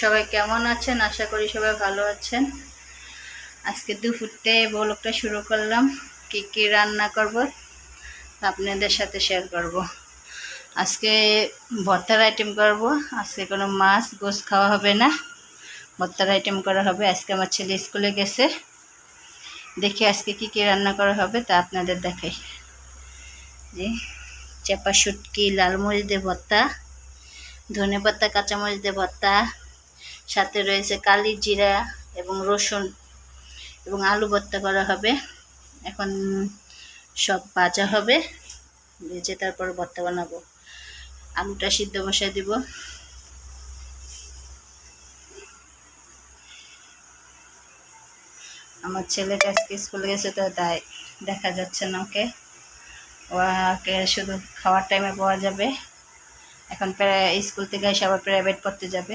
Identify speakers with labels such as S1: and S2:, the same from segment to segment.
S1: সবাই কেমন আছেন? আশা করি সবাই ভালো আছেন। আজকে দুপুরতে বলকটা শুরু করলাম। কি কি রান্না করব আপনাদের সাথে শেয়ার করব। আজকে ভর্তার আইটেম করব। আজকে কোনো মাছ গোস খাওয়া হবে না। ভর্তার আইটেম করা হবে। আজকে আমার ছেলে স্কুলে গেছে। দেখি আজকে কি কি রান্না করা হবে তা আপনাদের দেখাই। যে চাপা শুটকি লাল মরিচ দিয়ে ভর্তা ধনে পাতা কাঁচামরিচ দিয়ে ভর্তা সাথে রয়েছে কালি জিরা এবং রসুন এবং আলু ভর্তা করা হবে। এখন সব ভাজা হবে। ভেজে তারপর ভর্তা বানাবো। আলুটা সিদ্ধ বসায় দিব। আমার ছেলেটা আজকে স্কুলে গেছে তো তাই দেখা যাচ্ছে না ওকে। ওকে শুধু খাওয়ার টাইমে পাওয়া যাবে। এখন প্রায় স্কুল থেকে এসে আবার প্রাইভেট পড়তে যাবে।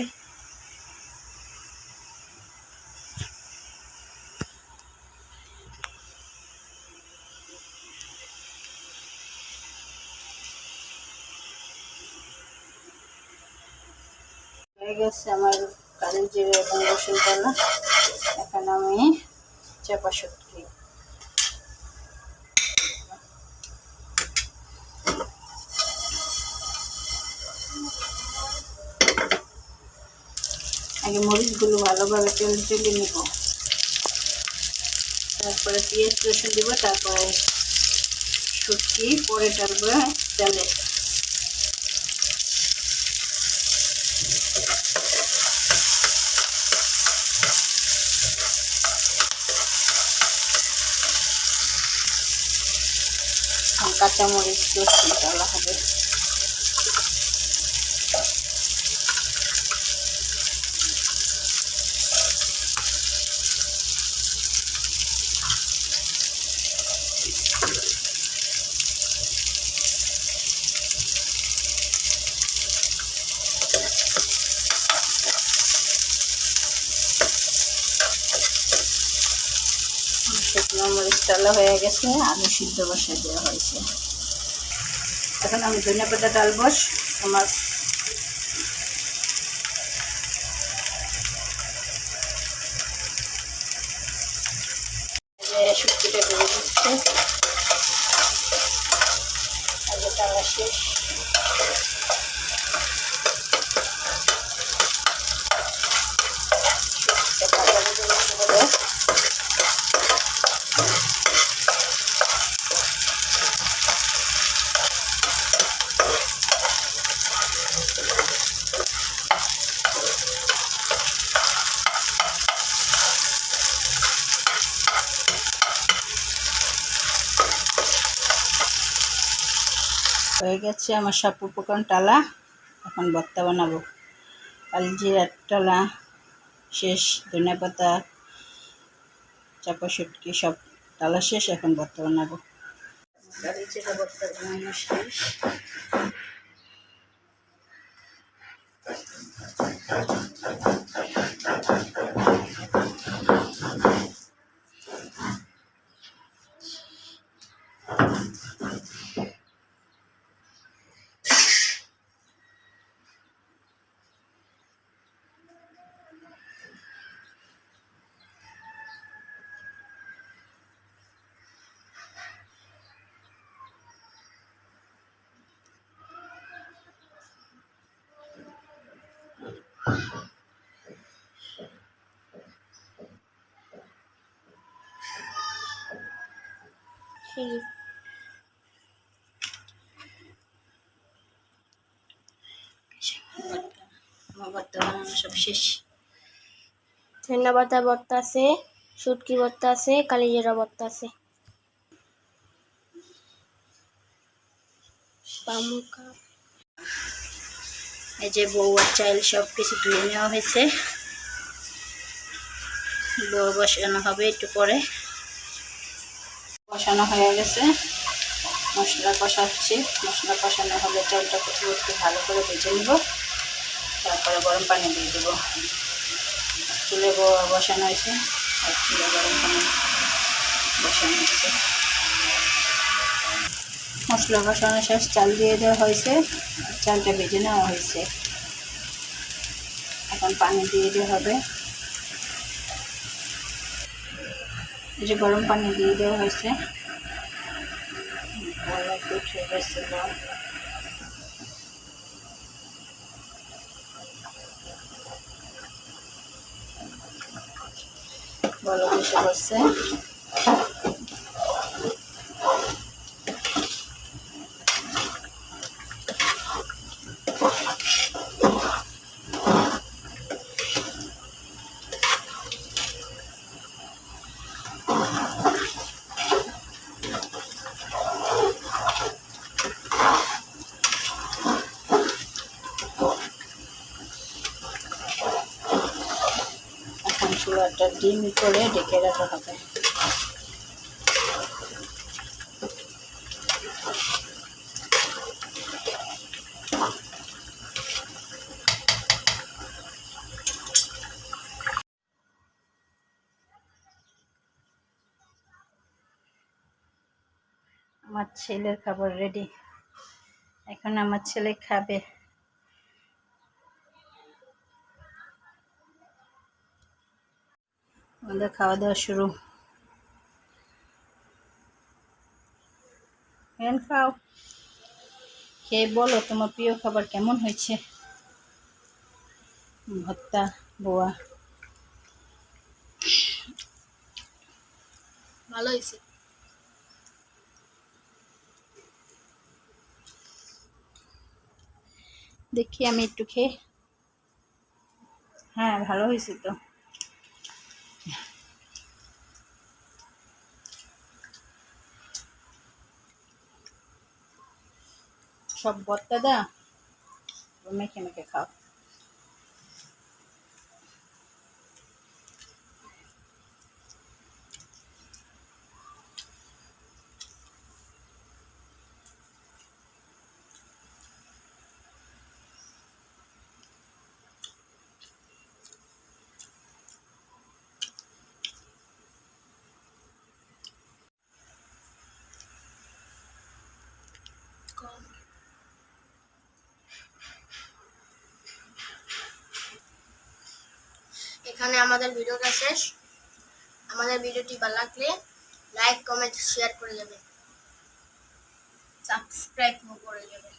S1: গেছে আমার কারেন্ট জিরে এবং রসুন কলা এখন আমি চাপা শুটকি আগে মরিচগুলো ভালোভাবে তেল তেলে নিব। তারপরে পেঁয়াজ রসুন দিব, তারপরে শুটকি, পরে ডালবো তেলে কাঁচামরিচ রসুন ডালা হবে। শুকনো মরিচ ডালা হয়ে গেছে আলু সিদ্ধ বসে দেওয়া হয়েছে। এখন আমি ধনিয়া পাতা ডালব আমার শুক্তিটা বেড়ে দিচ্ছে আগে ডালা শেষ। হয়ে গেছে আমার সব উপকরণ টালা, এখন ভর্তা বানাবো। কালজিরার টালা, শেষ, ধনে পাতা, চাপা শুটকি, সব টালা শেষ, এখন ভর্তা বানাবো। শেষ
S2: ধন্যবাদ ভর্তা আছে শুটকি ভর্তা আছে কালিজিরা ভর্তা আছে। পামুকা
S1: এই যে বউ আর চাইল সব কিছু ধুয়ে নেওয়া হয়েছে। বউ বসানো হবে একটু পরে। বসানো হয়ে গেছে। মশলা কষাচ্ছি। মশলা কষানো হলে চালটা একটু একটু ভালো করে ভেজে নিব। তারপরে গরম পানি দিয়ে দেবো। চুলে বসানো হয়েছে। আর চুলে গরম পানি বসানো হয়েছে। মশলা কষানো শেষ, চাল দিয়ে দেওয়া হয়েছে। চালটা ভেজে নেওয়া হয়েছে। এখন পানি দিয়ে দেওয়া হবে। এই যে গরম পানি দিয়ে দেওয়া হয়েছে। বলক উঠে গেছে বল। বলক চুলাটা ডিম করে ডেকে রাখা হবে আমার ছেলের খাবার রেডি এখন আমার ছেলে খাবে। আমাদের খাওয়া দাওয়া শুরু। খাও। খেয়ে বলো, তোমার প্রিয় খাবার কেমন হয়েছে? ভত্তা বোয়া।
S2: ভালো হয়েছে।
S1: দেখি আমি একটু খেয়ে। হ্যাঁ ভালো হয়েছে তো। সব ভর্তা দা? মেখে মেখে খাও?
S2: এখানে আমাদের ভিডিওটা শেষ। আমাদের ভিডিওটি ভালো লাগলে লাইক কমেন্ট শেয়ার করে যাবেন সাবস্ক্রাইব করে যাবেন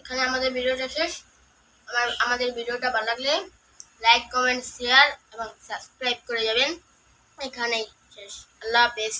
S2: এখানে আমাদের ভিডিওটা শেষ। আমার, আমাদের ভিডিওটা ভালো লাগলে লাইক কমেন্ট শেয়ার এবং সাবস্ক্রাইব করে যাবেন এখানেই শেষ। আল্লাহ হাফেজ।